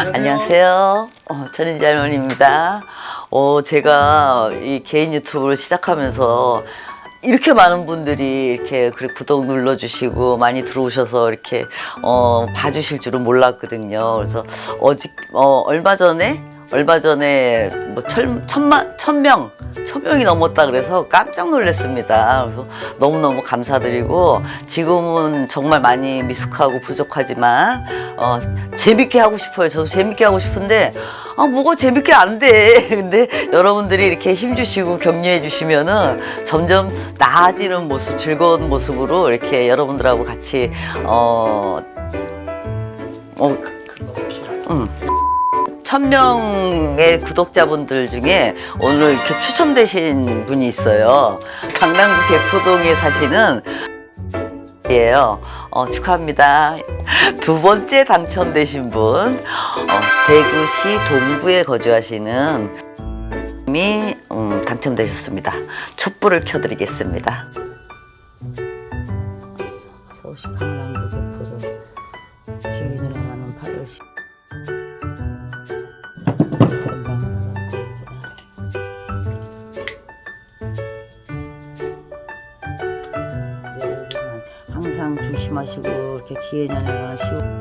안녕하세요. 어, 전인지 할머니입니다. 어, 제가 이 개인 유튜브를 시작하면서 이렇게 많은 분들이 이렇게 그래 구독 눌러주시고 많이 들어오셔서 이렇게 어, 봐주실 줄은 몰랐거든요. 그래서 어직 어, 얼마 전에 얼마 전에 뭐 천, 천만 천명 천명이 넘었다 그래서 깜짝 놀랐습니다. 그래서 너무 너무 감사드리고 지금은 정말 많이 미숙하고 부족하지만 어, 재밌게 하고 싶어요. 저도 재밌게 하고 싶은데 아 뭐가 재밌게 안 돼. 근데 여러분들이 이렇게 힘주시고 격려해 주시면은 점점 나아지는 모습, 즐거운 모습으로 이렇게 여러분들하고 같이 어, 어, 음. 천명의 구독자분들 중에 오늘 이렇게 추첨되신 분이 있어요. 강남구 개포동에 사시는 예요. 어, 축하합니다. 두 번째 당첨되신 분, 어, 대구시 동구에 거주하시는 분이 음, 당첨되셨습니다. 촛불을 켜드리겠습니다. 서울시 강남 항상 조심하시고 이렇게 기회년에는 쉬고